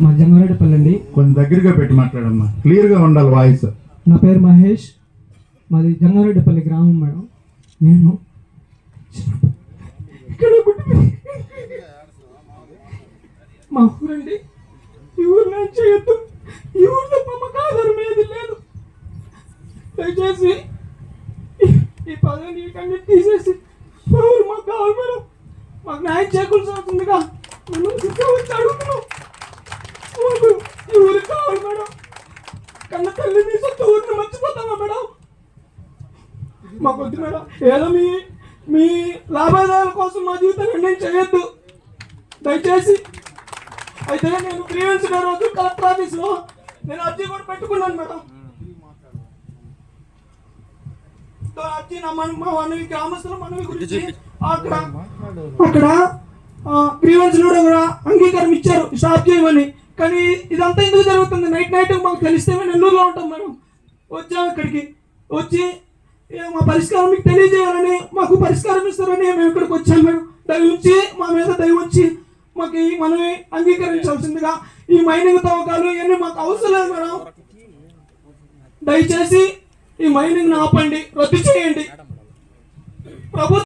మా జంగారెడ్డిపల్లి అండి కొంచెం దగ్గరగా పెట్టి మాట్లాడమ్మా. క్లియర్గా ఉండాలి వాయిస్. నా పేరు మహేష్. మాది జంగారెడ్డిపల్లి గ్రామం మేడం. నేను ఇక్కడ మా ఊరండి. ఈ ఊరిలో చేయొద్దు ఈ ఊరిలో మాకు ఆధారం ఏది లేదు. దయచేసి ఈ- పదవిని ఇక్కడి తీసేసి మా ఊరు మాకు కావాలి మేడం. మాకు న్యాయం చేకూర్చి అవుతుందిగా మేము ఇంకా వచ్చి అడుగుతున్నాం మాకు ఈ ఊరికి కావాలి మేడం. కన్న తల్లి మీ సొంత ఊరిని మర్చిపోతామా మేడం? మాకు వద్దు మేడం. ఏదో మీ మీ లాభాదాయాల కోసం మా జీవితాన్ని నేను చేయొద్దు. దయచేసి. అయితే నేను గ్రీవెన్స్ రోజు కలెక్టర్ ఆఫీస్లో నేను అర్జీ కూడా పెట్టుకున్నాను మేడం. అర్జీ నా మన మా మనవి గ్రామస్తుల మనవి గురించి అక్కడ అక్కడ గ్రీవెన్స్ కూడా అంగీకారం ఇచ్చారు. స్టాప్ చేయమని. కానీ ఇదంతా ఎందుకు జరుగుతుంది? నైట్ నైట్ మాకు తెలిస్తే మేము నెల్లూరులో ఉంటాం మనం. వచ్చాము ఇక్కడికి వచ్చి మా పరిష్కారం మీకు తెలియజేయాలని మాకు పరిష్కారం ఇస్తారని మేము ఇక్కడికి వచ్చాము మేడం దయ ఉంచి మా మీద దయ ఉంచి మాకు మనమే అంగీకరించాల్సిందిగా ఈ మైనింగ్ తవ్వకాలు ఇవన్నీ మాకు అవసరం లేదు మేడం. దయచేసి ఈ మైనింగ్ ఆపండి రద్దు చేయండి. ప్రభుత్వం